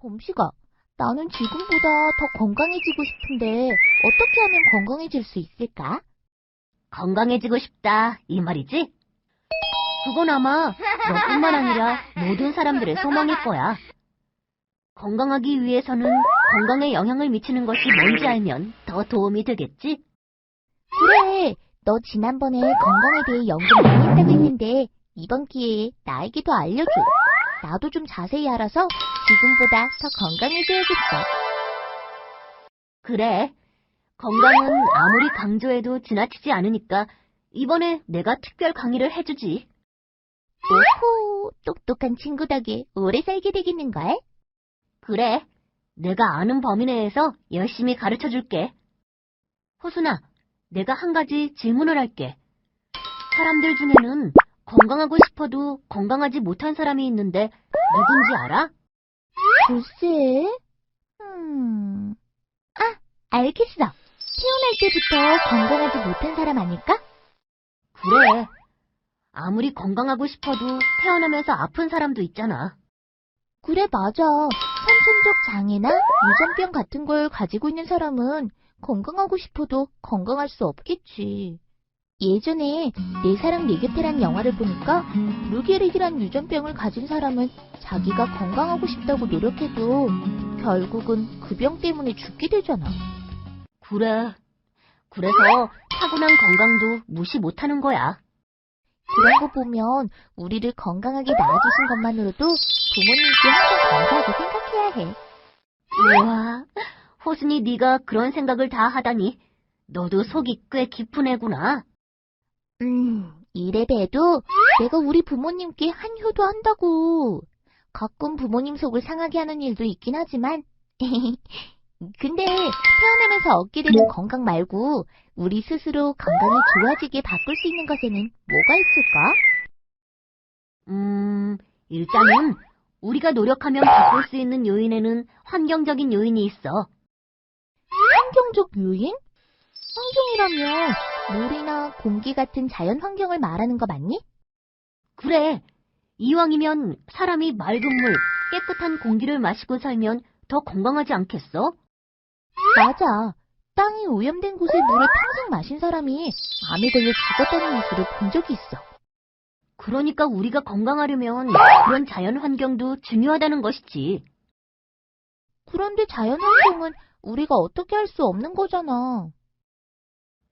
봄씨가, 나는 지금보다 더 건강해지고 싶은데 어떻게 하면 건강해질 수 있을까? 건강해지고 싶다, 이 말이지? 그건 아마 너뿐만 아니라 모든 사람들의 소망일 거야. 건강하기 위해서는 건강에 영향을 미치는 것이 뭔지 알면 더 도움이 되겠지? 그래, 너 지난번에 건강에 대해 연구 많이 했다고 했는데 이번 기회에 나에게도 알려줘. 나도 좀 자세히 알아서 지금보다 더 건강해져야겠어. 그래. 건강은 아무리 강조해도 지나치지 않으니까 이번에 내가 특별 강의를 해주지. 오호, 똑똑한 친구 덕에 오래 살게 되겠는걸? 그래. 내가 아는 범위 내에서 열심히 가르쳐 줄게. 호순아, 내가 한 가지 질문을 할게. 사람들 중에는 건강하고 싶어도 건강하지 못한 사람이 있는데 누군지 알아? 글쎄, 음, 아, 알겠어. 태어날 때부터 건강하지 못한 사람 아닐까? 그래. 아무리 건강하고 싶어도 태어나면서 아픈 사람도 있잖아. 그래, 맞아. 선천적 장애나 유전병 같은 걸 가지고 있는 사람은 건강하고 싶어도 건강할 수 없겠지. 예전에 내 사랑 내 곁에란 영화를 보니까 루게릭이란 유전병을 가진 사람은 자기가 건강하고 싶다고 노력해도 결국은 그 병 때문에 죽게 되잖아. 그래. 그래서 타고난 건강도 무시 못하는 거야. 그런 거 보면 우리를 건강하게 낳아주신 것만으로도 부모님께 항상 감사하게 생각해야 해. 우와, 호순이 네가 그런 생각을 다 하다니. 너도 속이 꽤 깊은 애구나. 음, 이래 봬도 내가 우리 부모님께 한 효도 한다고. 가끔 부모님 속을 상하게 하는 일도 있긴 하지만. 근데 태어나면서 얻게 되는 건강 말고 우리 스스로 건강이 좋아지게 바꿀 수 있는 것에는 뭐가 있을까? 음, 일단은 우리가 노력하면 바꿀 수 있는 요인에는 환경적인 요인이 있어. 환경적 요인? 환경이라면 물이나 공기 같은 자연 환경을 말하는 거 맞니? 그래. 이왕이면 사람이 맑은 물, 깨끗한 공기를 마시고 살면 더 건강하지 않겠어? 맞아. 땅이 오염된 곳의 물을 평생 마신 사람이 암에 걸려 죽었다는 뉴스를 본 적이 있어. 그러니까 우리가 건강하려면 그런 자연 환경도 중요하다는 것이지. 그런데 자연 환경은 우리가 어떻게 할 수 없는 거잖아.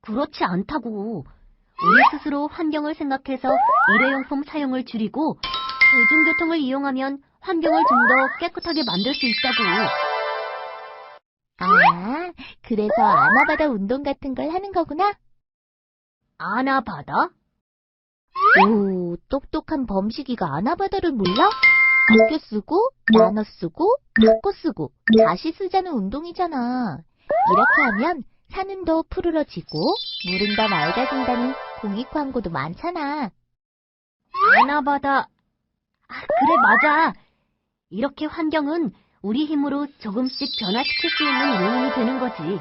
그렇지 않다고. 우리 스스로 환경을 생각해서 일회용품 사용을 줄이고 대중교통을 이용하면 환경을 좀 더 깨끗하게 만들 수 있다고. 아, 그래서 아나바다 운동 같은 걸 하는 거구나? 아나바다? 오, 똑똑한 범식이가 아나바다를 몰라? 아껴 쓰고, 나눠 쓰고, 바꿔 쓰고, 다시 쓰자는 운동이잖아. 이렇게 하면 산은 더 푸르러지고, 물은 더 맑아진다는 공익 광고도 많잖아. 아나바다. 아, 그래, 맞아. 이렇게 환경은 우리 힘으로 조금씩 변화시킬 수 있는 요인이 되는 거지.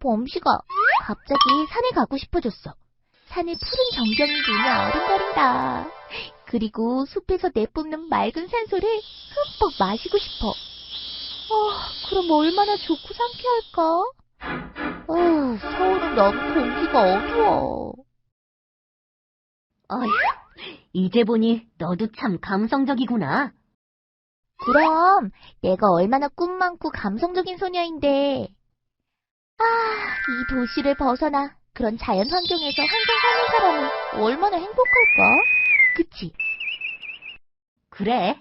범씨가 갑자기 산에 가고 싶어졌어. 산의 푸른 전경이 눈에 아른거린다. 그리고 숲에서 내뿜는 맑은 산소를 흠뻑 마시고 싶어. 아, 그럼 얼마나 좋고 상쾌할까? 아, 서울은 너무 공기가 어두워. 어휴, 이제 보니 너도 참 감성적이구나. 그럼 내가 얼마나 꿈 많고 감성적인 소녀인데. 아, 이 도시를 벗어나 그런 자연 환경에서 항상 사는 사람은 얼마나 행복할까? 그치? 그래.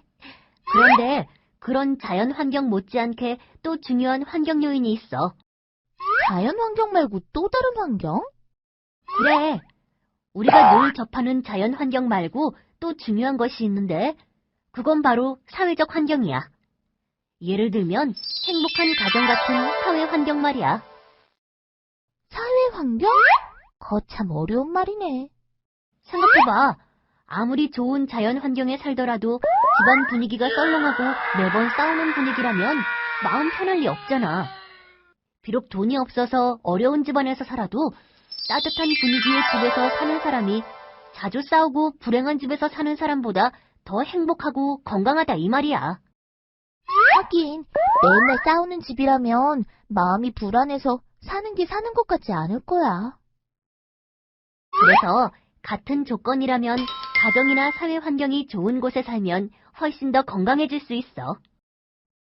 그런데 그런 자연 환경 못지않게 또 중요한 환경 요인이 있어. 자연 환경 말고 또 다른 환경? 그래. 우리가 늘 접하는 자연 환경 말고 또 중요한 것이 있는데, 그건 바로 사회적 환경이야. 예를 들면 행복한 가정 같은 사회 환경 말이야. 사회 환경? 거참 어려운 말이네. 생각해봐. 아무리 좋은 자연 환경에 살더라도 집안 분위기가 썰렁하고 매번 싸우는 분위기라면 마음 편할 리 없잖아. 비록 돈이 없어서 어려운 집안에서 살아도 따뜻한 분위기의 집에서 사는 사람이 자주 싸우고 불행한 집에서 사는 사람보다 더 행복하고 건강하다 이 말이야. 하긴, 맨날 싸우는 집이라면 마음이 불안해서 사는 게 사는 것 같지 않을 거야. 그래서 같은 조건이라면 가정이나 사회 환경이 좋은 곳에 살면 훨씬 더 건강해질 수 있어.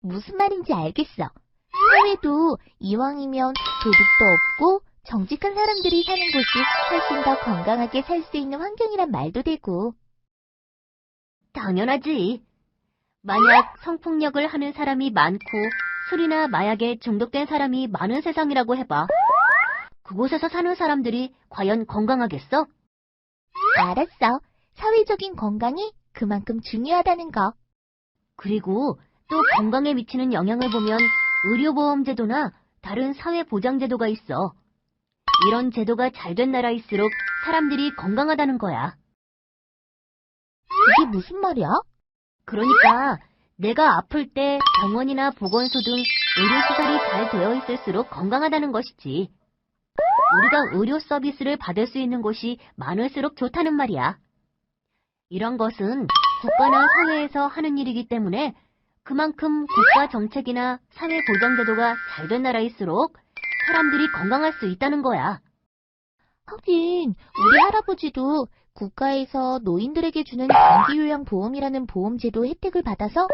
무슨 말인지 알겠어. 사회도 이왕이면 도둑도 없고 정직한 사람들이 사는 곳이 훨씬 더 건강하게 살 수 있는 환경이란 말도 되고. 당연하지. 만약 성폭력을 하는 사람이 많고 술이나 마약에 중독된 사람이 많은 세상이라고 해봐. 그곳에서 사는 사람들이 과연 건강하겠어? 알았어. 사회적인 건강이 그만큼 중요하다는 거. 그리고 또 건강에 미치는 영향을 보면 의료보험 제도나 다른 사회보장 제도가 있어. 이런 제도가 잘 된 나라일수록 사람들이 건강하다는 거야. 그게 무슨 말이야? 그러니까 내가 아플 때 병원이나 보건소 등 의료시설이 잘 되어 있을수록 건강하다는 것이지. 우리가 의료 서비스를 받을 수 있는 곳이 많을수록 좋다는 말이야. 이런 것은 국가나 사회에서 하는 일이기 때문에 그만큼 국가 정책이나 사회 보장 제도가 잘 된 나라일수록 사람들이 건강할 수 있다는 거야. 하긴, 우리 할아버지도 국가에서 노인들에게 주는 장기요양보험이라는 보험제도 혜택을 받아서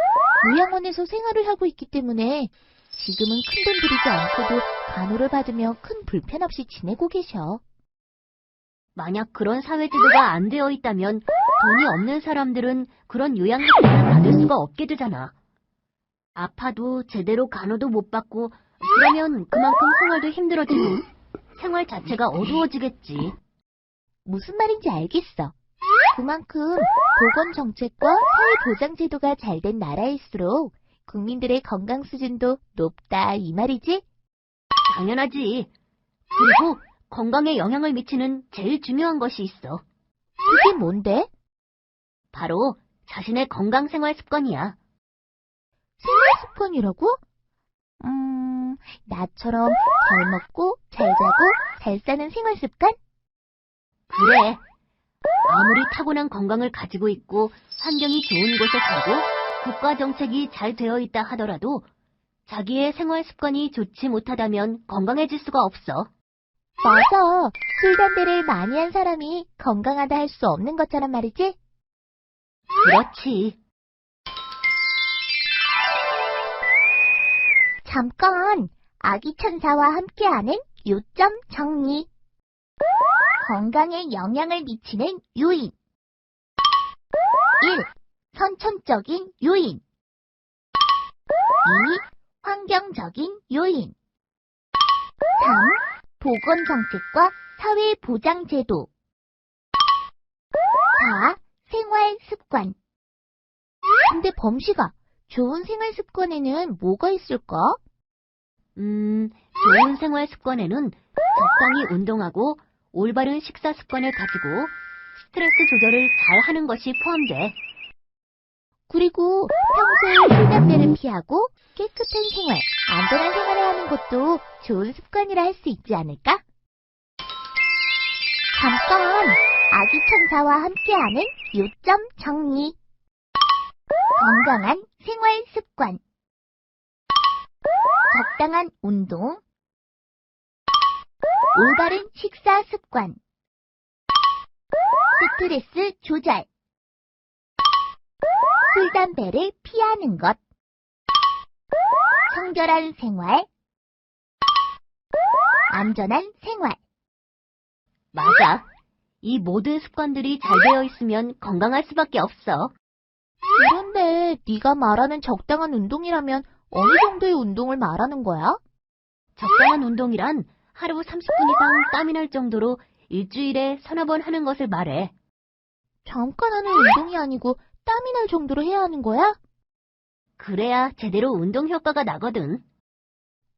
요양원에서 생활을 하고 있기 때문에 지금은 큰 돈 들이지 않고도 간호를 받으며 큰 불편 없이 지내고 계셔. 만약 그런 사회제도가 안 되어 있다면 돈이 없는 사람들은 그런 요양 혜택을 받을 수가 없게 되잖아. 아파도 제대로 간호도 못 받고 그러면 그만큼 생활도 힘들어지고 생활 자체가 어두워지겠지. 무슨 말인지 알겠어. 그만큼 보건 정책과 사회 보장 제도가 잘 된 나라일수록 국민들의 건강 수준도 높다 이 말이지? 당연하지. 그리고 건강에 영향을 미치는 제일 중요한 것이 있어. 그게 뭔데? 바로 자신의 건강 생활 습관이야. 생활 습관이라고? 음, 나처럼 잘 먹고, 잘 자고, 잘 사는 생활 습관? 그래. 아무리 타고난 건강을 가지고 있고 환경이 좋은 곳에 살고 국가 정책이 잘 되어 있다 하더라도 자기의 생활 습관이 좋지 못하다면 건강해질 수가 없어. 맞아. 술, 담배를 많이 한 사람이 건강하다 할 수 없는 것처럼 말이지? 그렇지. 잠깐, 아기 천사와 함께하는 요점 정리. 건강에 영향을 미치는 요인. 1. 선천적인 요인. 2. 환경적인 요인. 3. 보건정책과 사회보장제도. 4. 생활 습관. 근데 범시가 좋은 생활 습관에는 뭐가 있을까? 음, 좋은 생활 습관에는 적당히 운동하고 올바른 식사 습관을 가지고 스트레스 조절을 잘 하는 것이 포함돼. 그리고 평소에 술, 담배를 피하고 깨끗한 생활, 안전한 생활을 하는 것도 좋은 습관이라 할 수 있지 않을까? 잠깐, 아기 천사와 함께하는 요점 정리. 건강한 생활 습관. 적당한 운동. 올바른 식사 습관. 스트레스 조절. 술, 담배를 피하는 것. 청결한 생활. 안전한 생활. 맞아. 이 모든 습관들이 잘 되어 있으면 건강할 수밖에 없어. 그런데 네가 말하는 적당한 운동이라면 어느 정도의 운동을 말하는 거야? 적당한 운동이란 하루 30분 이상 땀이 날 정도로 일주일에 서너 번 하는 것을 말해. 잠깐 하는 운동이 아니고 땀이 날 정도로 해야 하는 거야? 그래야 제대로 운동 효과가 나거든.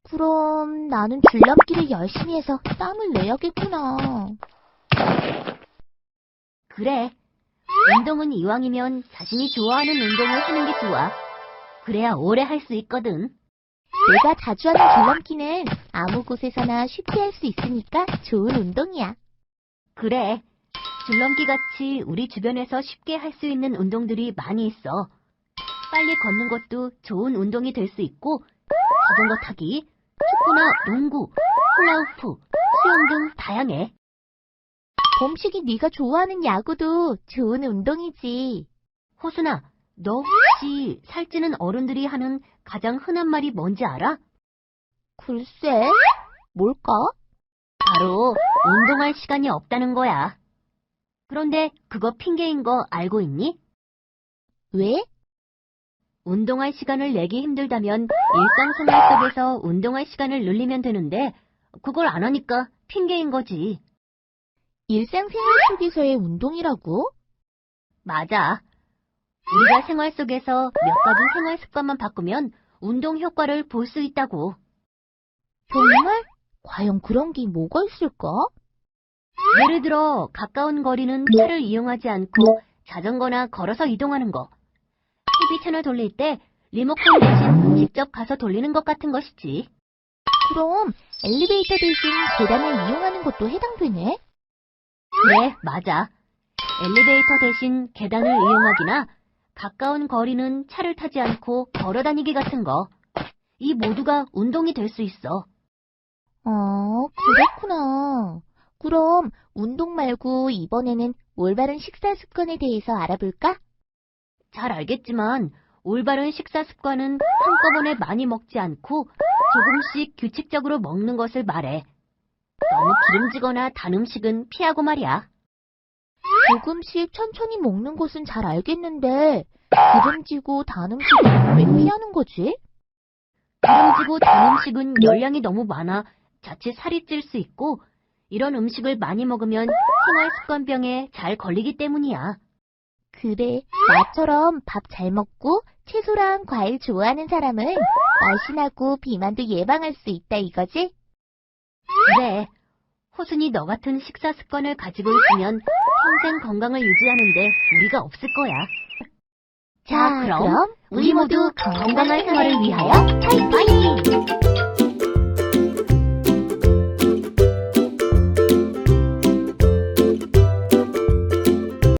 그럼 나는 줄넘기를 열심히 해서 땀을 내야겠구나. 그래. 운동은 이왕이면 자신이 좋아하는 운동을 하는 게 좋아. 그래야 오래 할 수 있거든. 내가 자주 하는 줄넘기는 아무 곳에서나 쉽게 할 수 있으니까 좋은 운동이야. 그래. 줄넘기 같이 우리 주변에서 쉽게 할 수 있는 운동들이 많이 있어. 빨리 걷는 것도 좋은 운동이 될 수 있고, 자전거 타기, 축구나 농구, 훌라후프, 수영 등 다양해. 봄식이 네가 좋아하는 야구도 좋은 운동이지. 호순아, 너 혹시 살찌는 어른들이 하는 가장 흔한 말이 뭔지 알아? 글쎄, 뭘까? 바로 운동할 시간이 없다는 거야. 그런데 그거 핑계인 거 알고 있니? 왜? 운동할 시간을 내기 힘들다면 일상생활 속에서 운동할 시간을 늘리면 되는데 그걸 안 하니까 핑계인 거지. 일상생활 속에서의 운동이라고? 맞아. 우리가 생활 속에서 몇 가지 생활 습관만 바꾸면 운동 효과를 볼 수 있다고. 정말? 과연 그런 게 뭐가 있을까? 예를 들어 가까운 거리는 차를 이용하지 않고 자전거나 걸어서 이동하는 거. TV 채널 돌릴 때 리모컨 대신 직접 가서 돌리는 것 같은 것이지. 그럼 엘리베이터 대신 계단을 이용하는 것도 해당되네? 그래, 맞아. 엘리베이터 대신 계단을 이용하기나 가까운 거리는 차를 타지 않고 걸어 다니기 같은 거. 이 모두가 운동이 될 수 있어. 어, 그렇구나. 그럼 운동 말고 이번에는 올바른 식사 습관에 대해서 알아볼까? 잘 알겠지만 올바른 식사 습관은 한꺼번에 많이 먹지 않고 조금씩 규칙적으로 먹는 것을 말해. 너무 기름지거나 단 음식은 피하고 말이야. 조금씩 천천히 먹는 것은 잘 알겠는데 기름지고 단 음식은 왜 피하는 거지? 기름지고 단 음식은 열량이 너무 많아 자칫 살이 찔 수 있고 이런 음식을 많이 먹으면 생활 습관병에 잘 걸리기 때문이야. 그래, 나처럼 밥 잘 먹고 채소랑 과일 좋아하는 사람은 날씬하고 비만도 예방할 수 있다 이거지? 그래. 호순이 너 같은 식사 습관을 가지고 있으면 평생 건강을 유지하는데 무리가 없을 거야. 자, 그럼 우리 모두 건강한 생활을 위하여 파이팅!